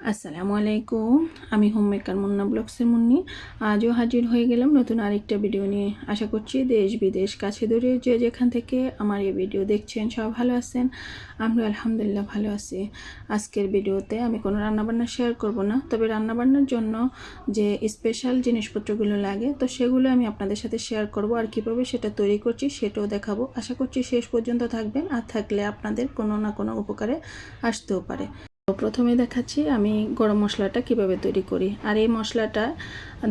আসসালামু আলাইকুম, আমি হোম মেকার মুন্না ব্লগসের মুন্নি। আজও হাজির হয়ে গেলাম নতুন আরেকটা ভিডিও নিয়ে। আশা করছি দেশ বিদেশ কাছে দূরে যে যেখান থেকে আমার এই ভিডিও দেখছেন সব ভালো আছেন। আমরা আলহামদুলিল্লাহ ভালো আছি। আজকের ভিডিওতে আমি কোনো রান্নাবান্না শেয়ার করব না। তবে রান্নাবান্নার জন্য যে স্পেশাল জিনিসপত্রগুলো লাগে, তো সেগুলো আমি আপনাদের সাথে শেয়ার করব আর কীভাবে সেটা তৈরি করছি সেটাও দেখাবো। আশা করছি শেষ পর্যন্ত থাকবেন। আর থাকলে আপনাদের কোনো না কোনো উপকারে আসতেও পারে। প্রথমে দেখাচ্ছি আমি গরম মশলাটা কীভাবে তৈরি করি। আর এই মশলাটা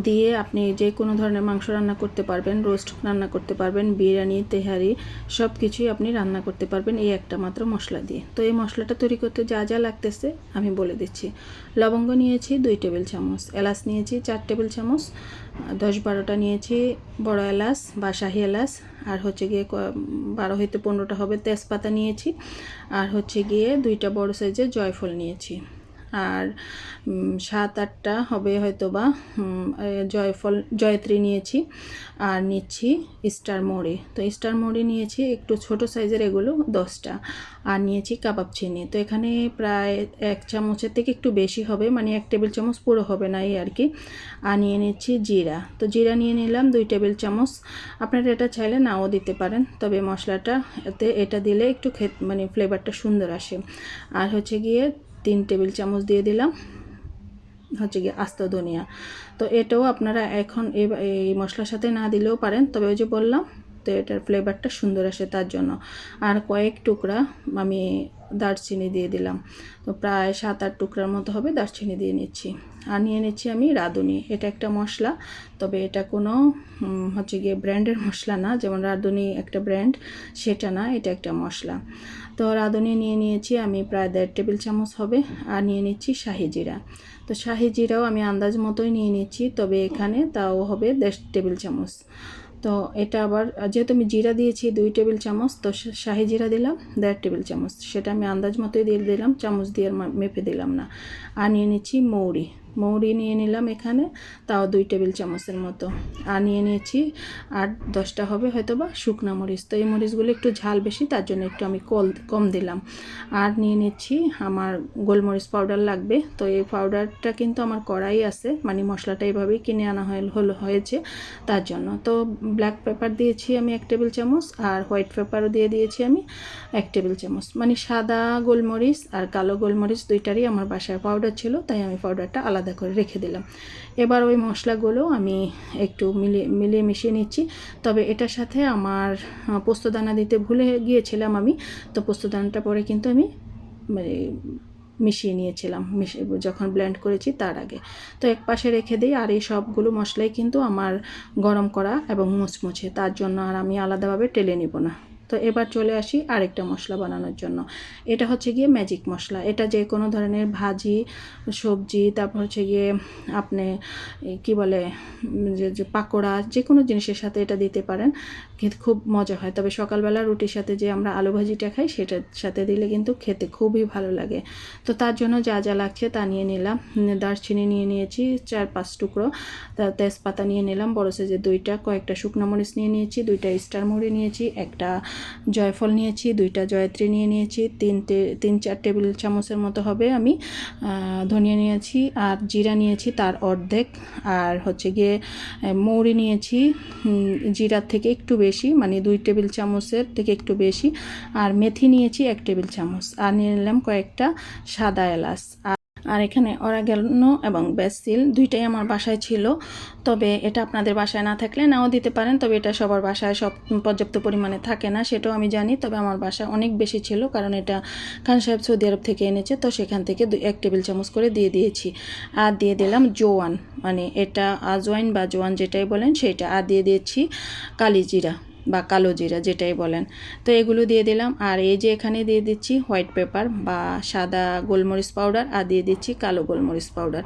দিয়ে আপনি যে কোনো ধরনের মাংস রান্না করতে পারবেন রোস্ট রান্না করতে পারবেন, বিরিয়ানি, তেহারি সব কিছুই আপনি রান্না করতে পারবেন এই একটা মাত্র মশলা দিয়ে। তো এই মশলাটা তৈরি করতে যা যা লাগতেছে আমি বলে দিচ্ছি। লবঙ্গ নিয়েছি দুই টেবিল চামচ, এলাচ নিয়েছি চার টেবিল চামচ, দশ বারোটা নিয়েছি বড় এলাচ বা শাহি এলাচ, আর হচ্ছে গিয়ে বারো হইতে পনেরোটা হবে তেজপাতা নিয়েছি, আর হচ্ছে গিয়ে দুইটা বড় সাইজের জয়ফল নিয়েছি। আর সাত আটটা হবে হয়তো বা জয়ফল, জয়ত্রী নিয়েছি আর নিচ্ছি স্টার মোড়ে। তো স্টার মোড়ে নিয়েছি একটু ছোট সাইজের এগুলো, দশটা। আর নিয়েছি কাবাব চিনি। তো এখানে প্রায় এক চামচের থেকে একটু বেশি হবে মানে এক টেবিল চামচ পুরো হবে না এই আর কি। আর নিয়ে নিচ্ছি জিরা। তো জিরা নিয়ে নিলাম দুই টেবিল চামচ। আপনারা এটা চাইলে নাও দিতে পারেন, তবে মশলাটা এতে এটা দিলে একটু খে মানে ফ্লেভারটা সুন্দর আসে। আর হচ্ছে গিয়ে তিন টেবিল চামচ দিয়ে দিলাম। হচ্ছে গিয়ে আস্ত ধনিয়া। তো এটাও আপনারা এখন এই মশলার সাথে না দিলেও পারেন। তবে ওই যে বললাম তো এটার ফ্লেভারটা সুন্দর আসে তার জন্য। আর কয়েক টুকরা আমি দারচিনি দিয়ে দিলাম। তো প্রায় সাত আট টুকরার মতো হবে, দারচিনি দিয়ে নিচ্ছি। আর নিয়ে নিচ্ছি আমি রাঁধুনি। এটা একটা মশলা, তবে এটা কোনো হচ্ছে গিয়ে ব্র্যান্ডের মশলা না। যেমন রাঁধুনি একটা ব্র্যান্ড, সেটা না, এটা একটা মশলা। তো রাঁধুনি নিয়ে নিয়েছি আমি প্রায় দেড় টেবিল চামচ হবে, আর নিয়ে নিচ্ছি শাহি জিরা। তো শাহি জিরাও আমি আন্দাজ মতোই নিয়ে নিচ্ছি, তবে এখানে তাও হবে দেড় টেবিল চামচ। তো এটা আবার, যেহেতু আমি জিরা দিয়েছি, দুই টেবিল চামচ, তো শাহি জিরা দিলাম, দেড় টেবিল চামচ। সেটা আমি আন্দাজ মতোই দিয়ে দিলাম, চামচ দিয়ে মেপে দিলাম না। আনিয়ে নিয়ে নিচ্ছি মৌরি। মৌরি নিয়ে নিলাম এখানে, তাও দুই টেবিল চামচের মতো। আর নিয়ে নিয়েছি আর দশটা হবে হয়তো বা শুকনো মরিচ। তো এই মরিচগুলো একটু ঝাল বেশি, তার জন্য একটু আমি কল, কম দিলাম। আর নিয়ে নিচ্ছি আমার গোলমরিচ পাউডার লাগবে। তো এই পাউডারটা কিন্তু আমার কড়াই আছে মানে মশলাটা এইভাবেই কিনে আনা হলো, হয়েছে তার জন্য। তো ব্ল্যাক পেপার দিয়েছি আমি এক টেবিল চামচ, আর হোয়াইট পেপারও দিয়ে দিয়েছি আমি এক টেবিল চামচ। মানে সাদা গোলমরিচ আর কালো গোলমরিচ দুইটারই আমার বাসায় পাউডার ছিল, তাই আমি পাউডারটা আলাদা আলাদা করে রেখে দিলাম। এবার ওই মশলাগুলো আমি একটু মিলিয়ে মিলিয়ে মিশিয়ে নিচ্ছি। তবে এটার সাথে আমার পোস্তদানা দিতে ভুলে গিয়েছিলাম আমি। তো পোস্তদানাটা পরে কিন্তু আমি মানে মিশিয়ে নিয়েছিলাম। যখন ব্লেন্ড করেছি তার আগে। তো এক পাশে রেখে দিই আর এই সবগুলো মশলাই কিন্তু আমার গরম করা এবং মুচমুচে তার জন্য আর আমি আলাদাভাবে টেলে নিব না। তো এবার চলে আসি আরেকটা মশলা বানানোর জন্য। এটা হচ্ছে গিয়ে ম্যাজিক মশলা। এটা যে কোনো ধরনের ভাজি, সবজি, তারপর হচ্ছে গিয়ে আপনি কি বলে যে যে পাকোড়া, যে কোনো জিনিসের সাথে এটা দিতে পারেন। কিন্তু খুব মজা হয়। তবে সকালবেলা রুটির সাথে যে আমরা আলু ভাজিটা খাই, সেটার সাথে দিলে কিন্তু খেতে খুবই ভালো লাগে। তো তার জন্য যা যা লাগছে তা নিয়ে নিলাম। দারচিনি নিয়ে নিয়েছি চার, পাঁচ টুকরো। তেজপাতা নিয়ে নিলাম। বড় সাইজের দুইটা। কয়েকটা শুকনো মরিচ নিয়ে নিয়েছি, দুইটা স্টার মুড়ি নিয়েছি, একটা জয়ফল নিয়েছি, দুইটা জয়ত্রী নিয়ে নিয়েছি, তিনটে, তিন চার টেবিল চামচের মতো হবে আমি। ধনিয়া নিয়েছি আর জিরা নিয়েছি তার অর্ধেক। আর হচ্ছে গিয়ে মৌরি নিয়েছি জিরার থেকে একটু বেশি মানে দুই টেবিল চামচের থেকে একটু বেশি। আর মেথি নিয়েছি এক টেবিল চামচ। আর নিয়ে নিলাম কয়েকটা সাদা এলাচ। আর এখানে অরাগেনো এবং বেসিল দুইটাই আমার বাসায় ছিল। তবে এটা আপনাদের বাসায় না থাকলে নাও দিতে পারেন, তবে এটা সবার বাসায় সব পর্যাপ্ত পরিমাণে থাকে না, সেটাও আমি জানি। তবে আমার বাসায় অনেক বেশি ছিল, কারণ এটা খান সাহেব সৌদি আরব থেকে এনেছে, তো সেখান থেকে এক টেবিল চামচ করে দিয়ে দিয়েছি। আর দিয়ে দিলাম জোয়ান মানে এটা আজওয়াইন বা জোয়ান যেটাই বলেন, সেটা আর দিয়ে দিয়েছি কালিজিরা। বা কালো জিরা যেটাই বলেন। তো এগুলো দিয়ে দিলাম। আর এই যে এখানে দিয়ে দিচ্ছি হোয়াইট পেপার বা সাদা গোলমরিচ পাউডার আর দিয়ে দিচ্ছি কালো গোলমরিচ পাউডার।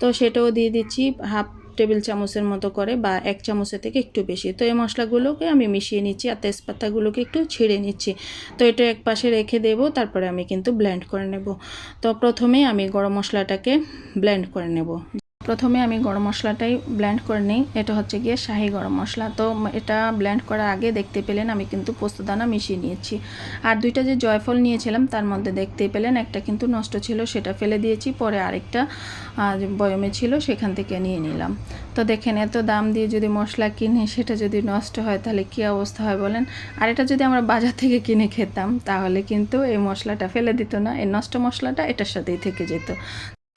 তো সেটাও দিয়ে দিচ্ছি হাফ টেবিল চামচের মতো করে বা এক চামচের থেকে একটু বেশি। তো এই মশলাগুলোকে আমি মিশিয়ে নিচ্ছি আর তেজপাতাগুলোকে একটু ছিঁড়ে নিচ্ছি। তো এটা এক পাশে রেখে দেব, তারপরে আমি কিন্তু ব্লেন্ড করে নেব। তো প্রথমে আমি গরম মশলাটাকে ব্লেন্ড করে নেব। প্রথমে আমি গরম মশলাটাই ব্লেন্ড করে নিই। এটা হচ্ছে গিয়ে শাহি গরম মশলা। তো এটা ব্লেন্ড করার আগে দেখতে পেলেন আমি কিন্তু পোস্তদানা মিশিয়ে নিয়েছি। আর দুইটা যে জয়ফল নিয়েছিলাম, তার মধ্যে দেখতে পেলেন একটা কিন্তু নষ্ট ছিল, সেটা ফেলে দিয়েছি। পরে আরেকটা বয়মে ছিল, সেখান থেকে নিয়ে নিলাম। তো দেখেন এত দাম দিয়ে যদি মশলা কিনে, সেটা যদি নষ্ট হয়, তাহলে কী অবস্থা হয় বলেন? আর এটা যদি আমরা বাজার থেকে কিনে খেতাম, তাহলে কিন্তু এই মশলাটা ফেলে দিত না। এই নষ্ট মশলাটা এটার সাথেই থেকে যেত।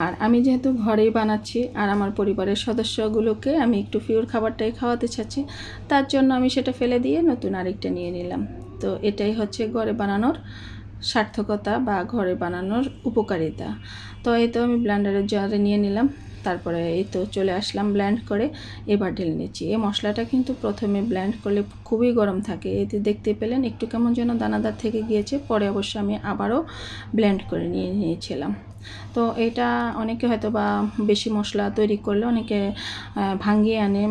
আর আমি যেহেতু ঘরেই বানাচ্ছি আর আমার পরিবারের সদস্যগুলোকে আমি একটু পিওর খাবারটাই খাওয়াতে চাচ্ছি, তার জন্য আমি সেটা ফেলে দিয়ে নতুন আরেকটা নিয়ে নিলাম। তো এটাই হচ্ছে ঘরে বানানোর সার্থকতা বা ঘরে বানানোর উপকারিতা। তো এই তো আমি ব্লেন্ডারের জারে নিয়ে নিলাম, তারপরে এই তো চলে আসলাম ব্ল্যান্ড করে, এবার ঢেলে নিচ্ছি। এই মশলাটা কিন্তু প্রথমে ব্ল্যান্ড করলে খুবই গরম থাকে, এতে দেখতে পেলেন একটু কেমন যেন দানাদার থেকে গিয়েছে, পরে অবশ্য আমি আবারও ব্ল্যান্ড করে নিয়ে নিয়েছিলাম। তো এটা অনেকে হয়তো বা বেশি মশলা তৈরি করলে অনেকে ভাঙিয়ে আনে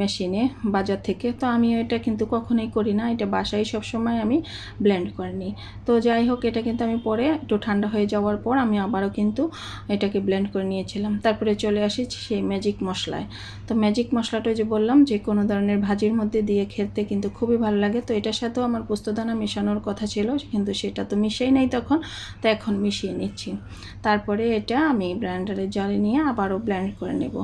মেশিনে বাজার থেকে। তো আমি এটা কিন্তু কখনোই করি না। এটা বাসায় সবসময় আমি ব্লেন্ড করে নিই। তো যাই হোক, এটা কিন্তু আমি পরে একটু ঠান্ডা হয়ে যাওয়ার পর আমি আবারও কিন্তু এটাকে ব্লেন্ড করে নিয়েছিলাম। তারপরে চলে আসি সেই ম্যাজিক মশলায়। তো ম্যাজিক মশলাটা যে বললাম, যে কোনো ধরনের ভাজির মধ্যে দিয়ে খেতে কিন্তু খুবই ভালো লাগে। তো এটার সাথেও আমার পোস্তদানা মেশানোর কথা ছিল, কিন্তু সেটা তো মিশিয়েই নাই তখন। তো এখন মিশিয়ে নিচ্ছি। তারপরে এটা আমি ব্লেন্ডারে জলে নিয়ে আবারও ব্লেন্ড করে নেব।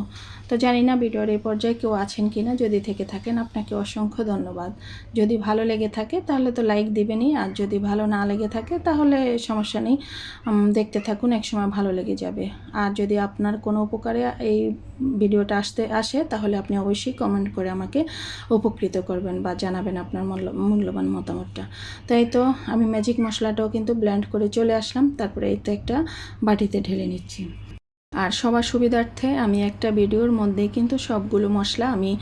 তো জানি না ভিডিওর এই পর্যায়ে কেউ আছেন কি না যদি থেকে থাকেন আপনাকে অসংখ্য ধন্যবাদ। যদি ভালো লেগে থাকে তাহলে তো লাইক দিবেনই, আর যদি ভালো না লেগে থাকে তাহলে সমস্যা নেই। দেখতে থাকুন, একসময় ভালো লেগে যাবে। আর যদি আপনার কোনো উপকারে এই ভিডিওটা আসতে আসে, তাহলে আপনি অবশ্যই কমেন্ট করে আমাকে উপকৃত করবেন বা জানাবেন আপনার মূল্য, মূল্যবান মতামতটা। তাই তো, আমি ম্যাজিক মশলাটাও কিন্তু ব্ল্যান্ড করে চলে আসলাম, তারপরে এই তো একটা বাটিতে ঢেলে নিচ্ছি। আর সবার সুবিধার্থে আমি একটা ভিডিওর মধ্যে কিন্তু সবগুলো মশলা আমি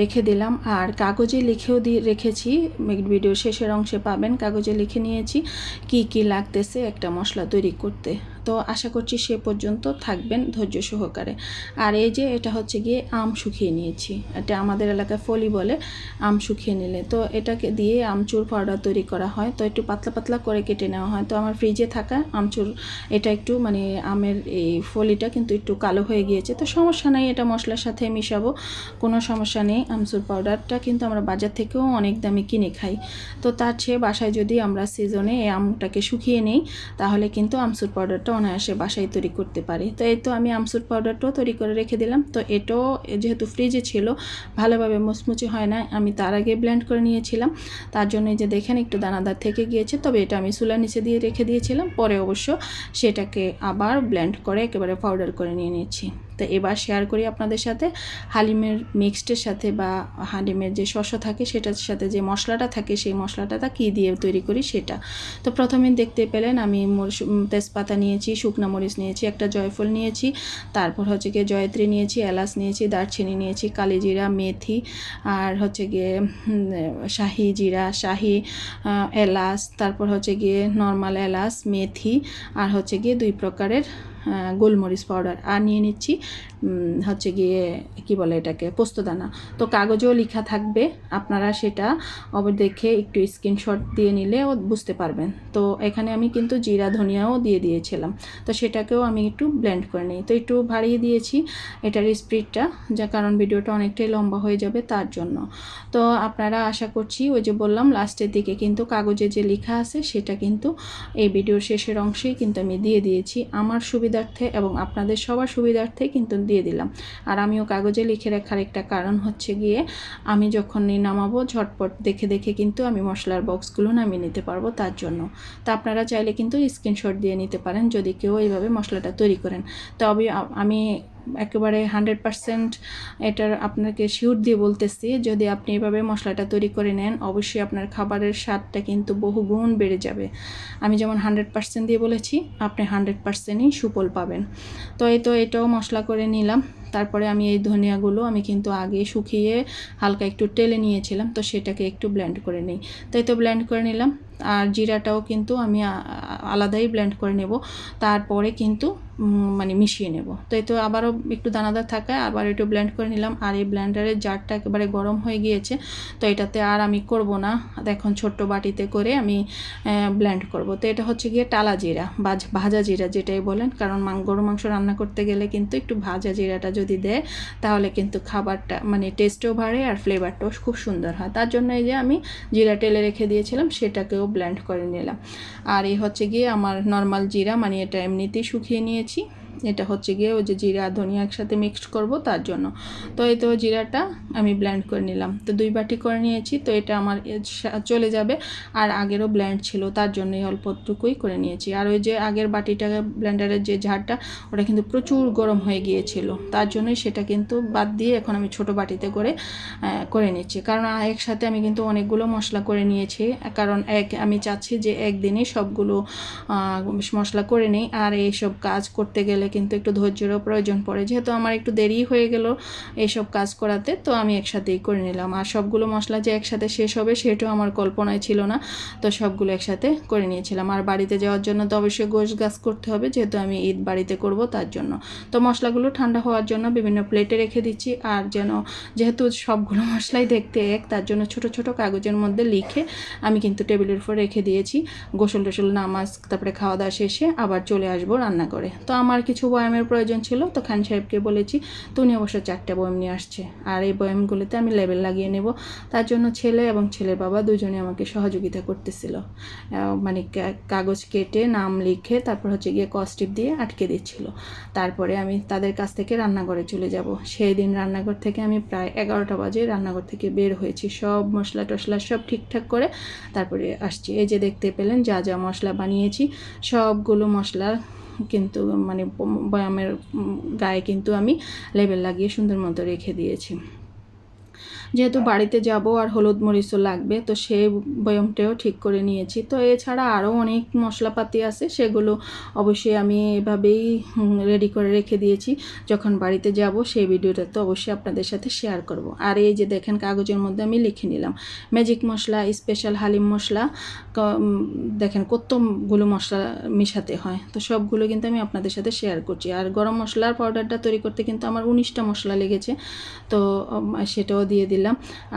রেখে দিলাম। আর কাগজে লিখেও দিয়ে রেখেছি। ভিডিও শেষের অংশে পাবেন। কাগজে লিখে নিয়েছি। কি কি লাগতেছে একটা মশলা তৈরি করতে। তো আশা করছি সে পর্যন্ত থাকবেন ধৈর্য সহকারে। আর এই যে এটা হচ্ছে গিয়ে আম শুকিয়ে নিয়েছি। এটা আমাদের এলাকায় ফলি বলে, আম শুকিয়ে নিলে। তো এটাকে দিয়ে আমচুর পাউডার তৈরি করা হয়। তো একটু পাতলা পাতলা করে কেটে নেওয়া হয়। তো আমার ফ্রিজে থাকা আমচুর, এটা একটু মানে আমের এই ফলিটা কিন্তু একটু কালো হয়ে গিয়েছে। তো সমস্যা নাই, এটা মশলার সাথে মিশাবো। কোনো সমস্যা নেই, আমচুর পাউডারটা কিন্তু আমরা বাজার থেকেও অনেক দামে কিনে খাই। তো তার চেয়ে বাসায় যদি আমরা সিজনে এই আমটাকে শুকিয়ে নেই, তাহলে কিন্তু আমচুর পাউডারটা অনায়াসে বাসায় তৈরি করতে পারি। তো এই তো আমি আমসুর পাউডারটাও তৈরি করে রেখে দিলাম। তো এটাও যেহেতু ফ্রিজে ছিল, ভালোভাবে মুচমুচে হয় না আমি তার আগে ব্লেন্ড করে নিয়েছিলাম। তার জন্য যে দেখেন, একটু দানাদার থেকে গিয়েছে। তবে এটা আমি চুলার নিচে দিয়ে রেখে দিয়েছিলাম। পরে অবশ্য সেটাকে আবার ব্লেন্ড করে একেবারে পাউডার করে নিয়ে নিয়েছি। তো এবার শেয়ার করি আপনাদের সাথে। হালিমের মিক্সডের সাথে বা হালিমের যে শস্য থাকে সেটার সাথে যে মশলাটা থাকে সেই মশলাটা কী দিয়ে তৈরি করি সেটা। তো প্রথমে দেখতে পেলেন আমি তেজপাতা নিয়েছি, শুকনা মরিচ নিয়েছি, একটা জয়ফল নিয়েছি, তারপর হচ্ছে গিয়ে জয়ত্রী নিয়েছি, এলাচ নিয়েছি, দারচিনি নিয়েছি কালিজিরা মেথি, আর হচ্ছে গিয়ে শাহি জিরা, শাহি এলাচ, তারপর হচ্ছে গিয়ে নর্মাল এলাচ, মেথি, আর হচ্ছে গিয়ে দুই প্রকারের গোলমরিচ পাউডার। আর নিয়ে নিচ্ছি হচ্ছে গিয়ে, কি বলে এটাকে, পোস্তদানা। তো কাগজেও লেখা থাকবে, আপনারা সেটা দেখে একটু স্ক্রিনশট দিয়ে নিলেও বুঝতে পারবেন। তো এখানে আমি কিন্তু জিরা ধনিয়াও দিয়ে দিয়েছিলাম। তো সেটাকেও আমি একটু ব্লেন্ড করে নিই। তো একটু বাড়িয়ে দিয়েছি এটার স্পিডটা যা কারণ ভিডিওটা অনেকটাই লম্বা হয়ে যাবে তার জন্য। তো আপনারা আশা করছি ওই যে বললাম, লাস্টের দিকে কিন্তু কাগজে যে লেখা আছে, সেটা কিন্তু এই ভিডিওর শেষের অংশেই কিন্তু আমি দিয়ে দিয়েছি। আমার সুবিধার্থে এবং আপনাদের সবার সুবিধার্থে কিন্তু দিয়ে দিলাম। আর আমিও কাগজে লিখে রাখার একটা কারণ হচ্ছে গিয়ে, আমি যখন নামাবো ঝটপট দেখে দেখে কিন্তু আমি মশলার বক্সগুলো নামিয়ে নিতে পারব তার জন্য। তা আপনারা চাইলে কিন্তু স্ক্রিনশট দিয়ে নিতে পারেন যদি কেউ এইভাবে মশলাটা তৈরি করেন। তবে আমি একেবারে হান্ড্রেড পারসেন্ট এটার আপনাকে শিওর দিয়ে বলতেছি, যদি আপনি এভাবে মশলাটা তৈরি করে নেন, অবশ্যই আপনার খাবারের স্বাদটা কিন্তু বহু গুণ বেড়ে যাবে। আমি যেমন হান্ড্রেড পার্সেন্ট দিয়ে বলেছি, আপনি হান্ড্রেড পার্সেন্টই সুফল পাবেন। তো এই তো এটাও মশলা করে নিলাম। তারপরে আমি এই ধনিয়াগুলো আমি কিন্তু আগে শুকিয়ে হালকা একটু টেলে নিয়েছিলাম, তো সেটাকে একটু ব্লেন্ড করে নিই। তাই তো ব্লেন্ড করে নিলাম। আর জিরাটাও কিন্তু আমি আলাদাই ব্লেন্ড করে নেব। তারপরে কিন্তু মানে মিশিয়ে নেব। তো এই তো আবারও একটু দানাদার থাকায় আবার একটু ব্ল্যান্ড করে নিলাম। আর এই ব্ল্যান্ডারের জারটা একেবারে গরম হয়ে গিয়েছে। তো এটাতে আর আমি করব না। এখন ছোট্ট বাটিতে করে আমি ব্ল্যান্ড করব। তো এটা হচ্ছে গিয়ে টালা জিরা বা ভাজা জিরা যেটাই বলেন। কারণ মাং, গরু মাংস রান্না করতে গেলে কিন্তু একটু ভাজা জিরাটা যদি দেয়, তাহলে কিন্তু খাবারটা মানে টেস্টও বাড়ে আর ফ্লেভারটাও খুব সুন্দর হয়। তার জন্য এই যে আমি জিরা টেলে রেখে দিয়েছিলাম, সেটাকেও ব্ল্যান্ড করে নিলাম। আর এই হচ্ছে গিয়ে আমার নর্মাল জিরা মানে এটা এমনিতেই শুকিয়ে নিয়েছি এটা হচ্ছে গিয়ে ওই যে জিরা ধনিয়া একসাথে মিক্সড করব তার জন্য। তো এই তো জিরাটা আমি ব্ল্যান্ড করে নিলাম। তো দুই বাটি করে নিয়েছি, তো এটা আমার চলে যাবে। আর আগেরও ব্ল্যান্ড ছিল, তার জন্যই অল্পটুকুই করে নিয়েছি। আর ওই যে আগের বাটিটা ব্ল্যান্ডারের যে ঝাড়টা, ওটা কিন্তু প্রচুর গরম হয়ে গিয়েছিল। তার জন্যই সেটা কিন্তু বাদ দিয়ে এখন আমি ছোট বাটিতে করে করে নিচ্ছি। কারণ একসাথে আমি কিন্তু অনেকগুলো মশলা করে নিয়েছি। কারণ এক, আমি চাচ্ছি যে একদিনই সবগুলো মশলা করে নিই। আর এইসব কাজ করতে গেলে কিন্তু একটু ধৈর্যেরও প্রয়োজন পড়ে। যেহেতু আমার একটু দেরি হয়ে গেল এইসব কাজ করাতে, তো আমি একসাথেই করে নিলাম। আর সবগুলো মশলা যে একসাথে শেষ হবে সেটাও আমার কল্পনায় ছিল না, তো সবগুলো একসাথে করে নিয়েছিলাম। আর বাড়িতে যাওয়ার জন্য তো অবশ্যই গোশ গাছ করতে হবে, যেহেতু আমি ঈদ বাড়িতে করব তার জন্য। তো মশলাগুলো ঠান্ডা হওয়ার জন্য বিভিন্ন প্লেটে রেখে দিচ্ছি, আর যেন যেহেতু সবগুলো মশলাই দেখতে এক, তার জন্য ছোট ছোট কাগজের মধ্যে লিখে আমি কিন্তু টেবিলের উপর রেখে দিয়েছি। গোসল টোসল নামাজ, তারপরে খাওয়া দাওয়া শেষে আবার চলে আসব রান্না করে তো আমার কিছু বয়ামের প্রয়োজন ছিল, তো খান সাহেবকে বলেছি তো উনি অবশ্য চারটে বয়াম নিয়ে আসছে, আর এই বয়ামগুলোতে আমি লেবেল লাগিয়ে নেব। তার জন্য ছেলে এবং ছেলের বাবা দুজনে আমাকে সহযোগিতা করতেছিল। মানে কাগজ কেটে, নাম লিখে, তারপর হচ্ছে গিয়ে কস্টিপ দিয়ে আটকে দিচ্ছিল। তারপরে আমি তাদের কাছ থেকে রান্নাঘরে চলে যাব। সেই দিন রান্নাঘর থেকে আমি প্রায় এগারোটা বাজে রান্নাঘর থেকে বের হয়েছি। সব মশলা টশলা সব ঠিকঠাক করে তারপরে আসছি। এই যে দেখতে পেলেন যা যা মশলা বানিয়েছি, সবগুলো মশলা কিন্তু মানে বয়ামের গায়ে কিন্তু আমি লেবেল লাগিয়ে সুন্দর মতো রেখে দিয়েছি। যেহেতু বাড়িতে যাব আর হলুদ মরিচও লাগবে, তো সেই বয়মটাও ঠিক করে নিয়েছি। তো এছাড়া আরও অনেক মশলাপাতি আছে, সেগুলো অবশ্যই আমি এভাবেই রেডি করে রেখে দিয়েছি। যখন বাড়িতে যাব সেই ভিডিওটা তো অবশ্যই আপনাদের সাথে শেয়ার করব। আর এই যে দেখেন কাগজের মধ্যে আমি লিখে নিলাম। ম্যাজিক মশলা স্পেশাল হালিম মশলা দেখেন কতগুলো মশলা মেশাতে হয়। তো সবগুলো কিন্তু আমি আপনাদের সাথে শেয়ার করছি। আর গরম মশলার পাউডারটা তৈরি করতে কিন্তু আমার উনিশটা মশলা লেগেছে। তো সেটাও দিয়ে দিলাম।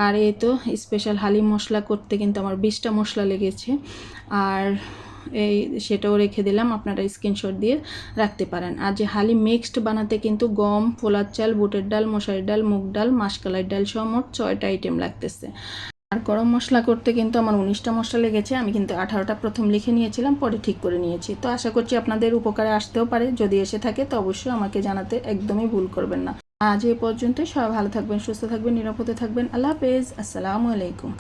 আর এই তো স্পেশাল হালিম মশলা করতে কিন্তু আমার বিশটা মশলা লেগেছে। আর এই সেটাও রেখে দিলাম, আপনারা স্ক্রিনশট দিয়ে রাখতে পারেন। আর যে হালি মিক্সড বানাতে কিন্তু গম ফোলার চাল, বুটের ডাল, মশারির ডাল, মুগ ডাল মাসকলাই ডাল সহ মোট ছয়টা আইটেম লাগতেছে। আর গরম মশলা করতে কিন্তু আমার উনিশটা মশলা লেগেছে, আমি কিন্তু আঠারোটা প্রথম লিখে নিয়েছিলাম, পরে ঠিক করে নিয়েছি। তো আশা করছি আপনাদের উপকারে আসতেও পারে, যদি এসে থাকে তো অবশ্যই আমাকে জানাতে একদমই ভুল করবেন না। আজ এ পর্যন্ত সবাই ভালো থাকবেন সুস্থ থাকবেন নিরাপদে থাকবেন। আল্লাহ হাফেজ। আসসালামু আলাইকুম।